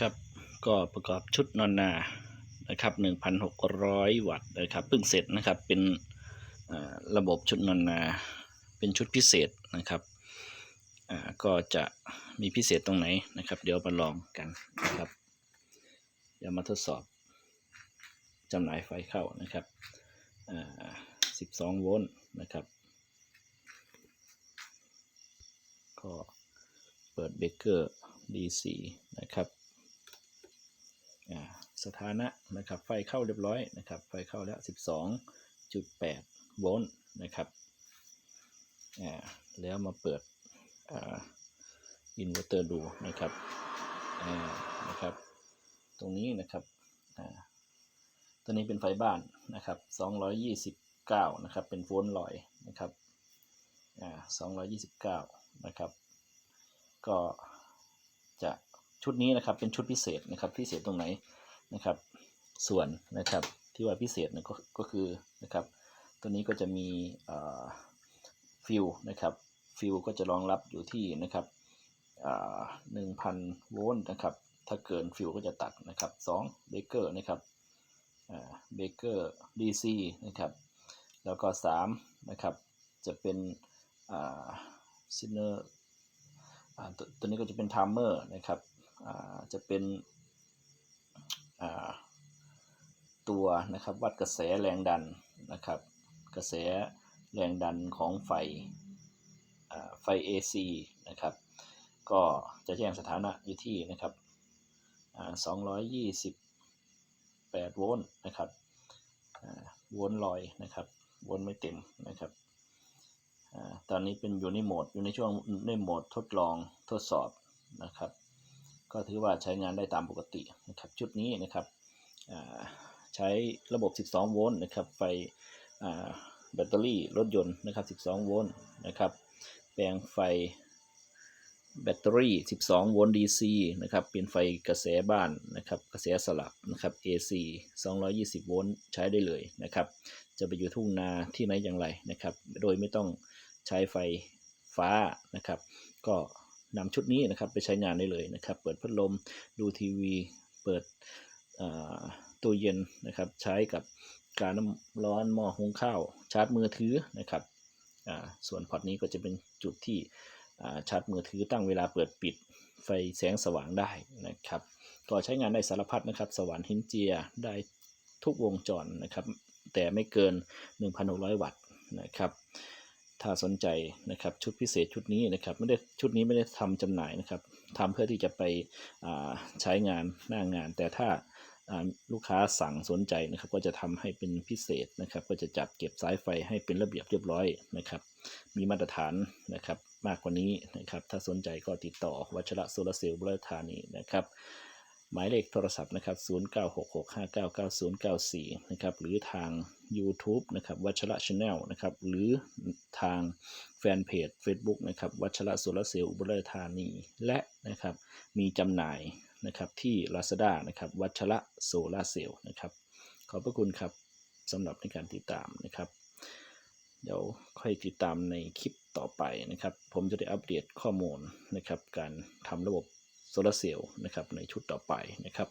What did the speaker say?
ครับก็ประกอบชุดนอนนานะครับ1,600 วัตต์นะครับเพิ่งเสร็จนะครับเป็นระบบชุดนอนนา เป็นชุดพิเศษนะครับอ่าก็จะมีพิเศษตรงไหนนะครับ เดี๋ยวมาลองกันนะครับเดี๋ยวมาทดสอบจำหน่ายไฟเข้านะครับอ่า12 โวลต์นะครับก็เปิดเบรกเกอร์ D4 นะครับ สถานะนะครับ ไฟเข้าเรียบร้อยนะครับ ไฟเข้าแล้ว 12.8 โวลต์นะครับอ่าแล้วมาเปิดอ่าอินเวอร์เตอร์ดูนะครับอ่านะครับ ตรงนี้นะครับอ่าตัวนี้เป็นไฟบ้านนะครับ 229 นะครับ เป็นโวลต์ลอยนะครับอ่า229 นะครับ ก็จะชุดนี้นะครับเป็นชุดพิเศษนะครับพิเศษตรงไหน นะครับส่วนนะครับที่ว่าพิเศษนี่ยก็ก็คือนะครับตัวนี้ก็จะมีฟิลนะครับฟิลก็จะรองรับอยู่ที่นะครับหนึ่งพันโวลต์นะครับถ้าเกินฟิลก็จะตัดนะครับสองเบเกอร์นะครับเบเกอร์ DC นะครับแล้วก็สามนะครับจะเป็นซินเนอร์ตัวนี้ก็จะเป็นไทม์เมอร์นะครับจะเป็น ตัวนะครับวัดกระแสแรงดันนะครับ กระแสแรงดันของไฟไฟ AC นะครับ ก็จะแจ้งสถานะอยู่ที่นะครับอ่า228 โวลต์นะครับโวลต์ลอยนะครับโวลต์ไม่เต็มนะครับอตอนนี้เป็นอยู่ในโหมดอยู่ในช่วงในโหมดทดลองทดสอบนะครับ ก็ถือว่าใช้งานได้ตามปกตินะครับชุดนี้นะครับใช้ระบบ 12 โวลต์นะครับไฟแบตเตอรี่รถยนต์นะครับ 12 โวลต์นะครับแปลงไฟแบตเตอรี่ 12 โวลต์ DC นะครับเป็นไฟกระแสบ้านนะครับกระแสสลับนะครับ AC 220 โวลต์ใช้ได้เลยนะครับจะไปอยู่ทุ่งนาที่ไหนอย่างไรนะครับโดยไม่ต้องใช้ไฟฟ้านะครับก็ นำชุดนี้นะครับไปใช้งานได้เลยนะครับ เปิดพัดลมดูทีวี เปิดตู้เย็นนะครับ ใช้กับการน้ำร้อนหม้อหุงข้าว ชาร์จมือถือนะครับส่วนพอร์ตนี้ก็จะเป็นจุดที่ชาร์จมือถือตั้งเวลาเปิดปิดไฟแสงสว่างได้นะครับ ก็ใช้งานได้สารพัดนะครับ สว่านหินเจียได้ทุกวงจรนะครับ แต่ไม่เกิน 1,600 วัตต์นะครับ ถ้าสนใจนะครับชุดพิเศษชุดนี้นะครับไม่ได้ชุดนี้ไม่ได้ทำจำหน่ายนะครับทำเพื่อที่จะไปใช้งานหน้างาน แต่ถ้าลูกค้าสั่งสนใจนะครับ ก็จะทำให้เป็นพิเศษนะครับ ก็จะจัดเก็บสายไฟให้เป็นระเบียบเรียบร้อยนะครับ มีมาตรฐานนะครับมากกว่านี้นะครับ ถ้าสนใจก็ติดต่อวัชระโซลาเซลล์บุรธานีนะครับหมายเลขโทรศัพท์นะครับ 0966599094 นะครับ หรือทาง YouTube นะครับวัชระชาแนลนะครับหรือทางแฟนเพจ Facebook นะครับวัชระโซลาเซลล์อุบลราชธานีและนะครับมีจำหน่ายนะครับที่ Lazada นะครับวัชระโซลาเซลล์นะครับขอบพระคุณครับสำหรับในการติดตามนะครับ เดี๋ยวค่อยติดตามในคลิปต่อไปนะครับ ผมจะได้อัปเดตข้อมูลนะครับการทำระบบโซลาเซลล์นะครับในชุดต่อไปนะครับ